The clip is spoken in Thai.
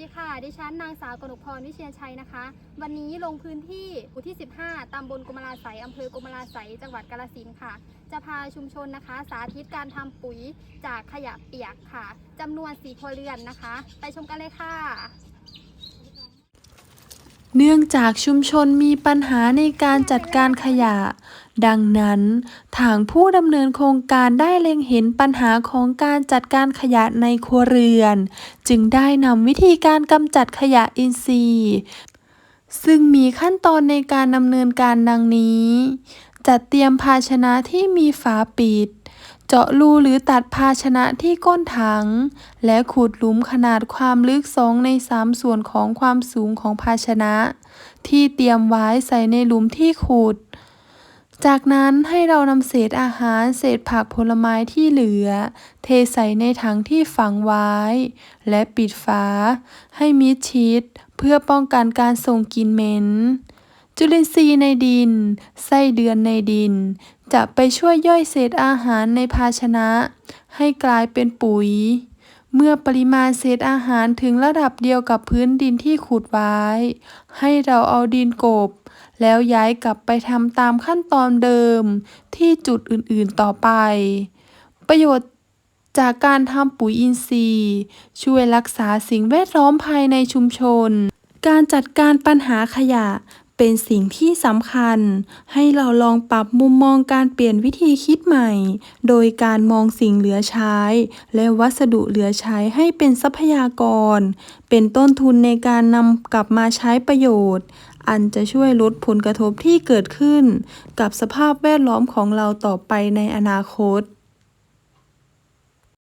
ดิฉันนางสาวกนกพรวิเชียนชัยนะคะ วันนี้ลงพื้นที่หมู่ที่ 15 ตำบลกุมลาไสยอำเภอกุมลาไสยจังหวัดกาลสินค่ะ จะพาชุมชนนะคะ สาธิตการทำปุ๋ยจากขยะเปียกค่ะจำนวน4ครัวเรือนนะคะ ไปชมกันเลยค่ะ เนื่องจากชุมชนมีปัญหาในการจัดการขยะ ดังนั้นทางผู้ดำเนินโครงการได้เล็งเห็นปัญหาของการจัดการขยะในครัวเรือน จึงได้นำวิธีการกำจัดขยะอินทรีย์ ซึ่งมีขั้นตอนในการดำเนินการดังนี้ จัดเตรียมภาชนะที่มีฝาปิด เจาะรูหรือตัดภาชนะที่ก้นถัง และขุดหลุมขนาดความลึก 2 ใน 3 ส่วนของความสูงของภาชนะ ที่เตรียมไว้ใส่ในหลุมที่ขุด จากนั้นให้เรานำเศษอาหารเศษผักผลไม้ที่เหลือ เทใส่ในถังที่ฝังไว้ และปิดฝา ให้มิดชิด เพื่อป้องกันการส่งกลิ่นเหม็น จุลินทรีย์ในดิน ไส้เดือนในดิน จะไปช่วยย่อยเศษอาหารในภาชนะ ให้กลายเป็นปุ๋ย เมื่อปริมาณเศษอาหารถึงระดับเดียวกับพื้นดินที่ขุดไว้ ให้เราเอาดินกบ แล้วย้ายกลับไปทำตามขั้นตอนเดิมที่จุดอื่นๆต่อไป ประโยชน์จากการทำปุ๋ยอินทรีย์ ช่วยรักษาสิ่งแวดล้อมภายในชุมชน การจัดการปัญหาขยะ เป็นสิ่งที่สำคัญ ให้เราลองปรับมุมมองการเปลี่ยนวิธีคิดใหม่ โดยการมองสิ่งเหลือใช้ และวัสดุเหลือใช้ให้เป็นทรัพยากร เป็นต้นทุนในการนำกลับมาใช้ประโยชน์ อันจะช่วยลดผลกระทบที่เกิดขึ้น กับสภาพแวดล้อมของเราต่อไปในอนาคต